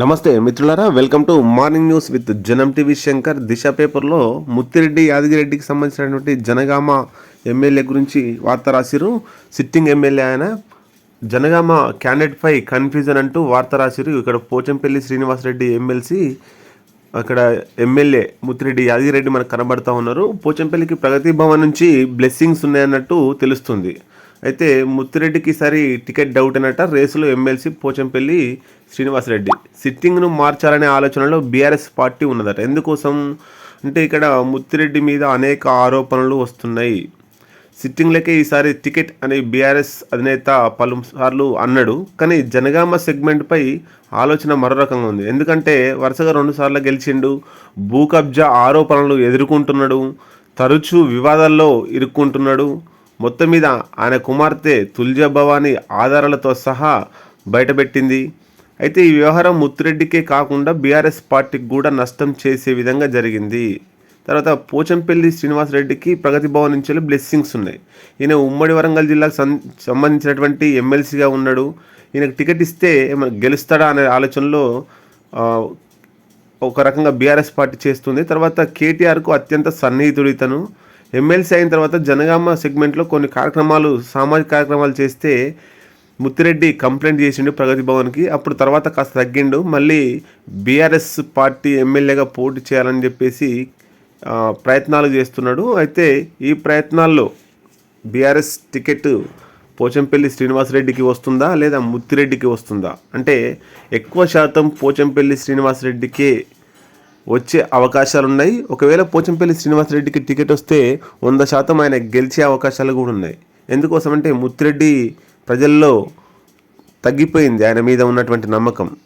నమస్తే మిత్రులారా. Welcome to morning news with Janam TV Shankar Disha పేపర్లో ముత్తిరెడ్డి యాదగిరెడ్డికి సంబంధించినటువంటి జనగామ ఎమ్మెల్యే గురించి వార్త రాసిరు సిట్టింగ్ ఎమ్మెల్యే ఆయన జనగామ క్యాండిడేట్పై కన్ఫ్యూజన్ అంటూ వార్త రాసిరు ఇక్కడ పోచంపల్లి శ్రీనివాసరెడ్డి ఎమ్మెల్సీ అక్కడ ఎమ్మెల్యే ముత్తిరెడ్డి యాదగిరెడ్డి మనకు కనబడతా ఉన్నారు. పోచంపల్లికి ప్రగతి భవన్ నుంచి బ్లెస్సింగ్స్ ఉన్నాయన్నట్టు తెలుస్తుంది. అయితే ముత్తిరెడ్డికి ఈసారి టికెట్ డౌట్ అనట రేసులో ఎమ్మెల్సీ పోచంపల్లి శ్రీనివాసరెడ్డి. సిట్టింగ్ను మార్చాలనే ఆలోచనలో బీఆర్ఎస్ పార్టీ ఉన్నదట. ఎందుకోసం? అంటే ఇక్కడ ముత్తిరెడ్డి మీద అనేక ఆరోపణలు వస్తున్నాయి. సిట్టింగ్లకే ఈసారి టికెట్ అని బీఆర్ఎస్ అధినేత పలుసార్లు అన్నాడు. కానీ జనగామ సెగ్మెంట్పై ఆలోచన మరో రకంగా ఉంది. ఎందుకంటే వరుసగా రెండుసార్లు గెలిచిండు. భూ కబ్జా ఆరోపణలు ఎదుర్కొంటున్నాడు. తరచూ వివాదాల్లో ఇరుక్కుంటున్నాడు. మొత్తం మీద ఆయన కుమార్తె తుల్జా భవాని ఆధారాలతో సహా బయటపెట్టింది. అయితే ఈ వ్యవహారం ముత్తురెడ్డికే కాకుండా బీఆర్ఎస్ పార్టీకి కూడా నష్టం చేసే విధంగా జరిగింది. తర్వాత పోచంపల్లి శ్రీనివాసరెడ్డికి ప్రగతి భవన్ నుంచి బ్లెస్సింగ్స్ ఉన్నాయి. ఈయన ఉమ్మడి వరంగల్ జిల్లాకు సం- సంబంధించినటువంటి ఎమ్మెల్సీగా ఉన్నాడు. ఈయనకు టికెట్ ఇస్తే గెలుస్తాడా అనే ఆలోచనలో ఒక రకంగా బీఆర్ఎస్ పార్టీ చేస్తుంది. తర్వాత కేటీఆర్కు అత్యంత సన్నిహితుడు ఇతను. ఎమ్మెల్సీ అయిన తర్వాత జనగామ సెగ్మెంట్లో కొన్ని కార్యక్రమాలు సామాజిక కార్యక్రమాలు చేస్తే ముత్తిరెడ్డి కంప్లైంట్ చేసిండు ప్రగతి భవన్కి. అప్పుడు తర్వాత కాస్త తగ్గిండు. మళ్ళీ బీఆర్ఎస్ పార్టీ ఎమ్మెల్యేగా పోటీ చేయాలని చెప్పేసి ప్రయత్నాలు చేస్తున్నాడు. అయితే ఈ ప్రయత్నాల్లో బీఆర్ఎస్ టికెట్ పోచంపల్లి శ్రీనివాసరెడ్డికి వస్తుందా లేదా ముత్తిరెడ్డికి వస్తుందా? అంటే ఎక్కువ శాతం పోచంపల్లి శ్రీనివాసరెడ్డికే వచ్చే అవకాశాలు ఉన్నాయి ఒకవేళ పోచంపల్లి శ్రీనివాసరెడ్డికి టికెట్ వస్తే వంద శాతం ఆయన గెలిచే అవకాశాలు కూడా ఉన్నాయి. ఎందుకోసం అంటే ముత్తిరెడ్డి ప్రజల్లో తగ్గిపోయింది ఆయన మీద ఉన్నటువంటి నమ్మకం.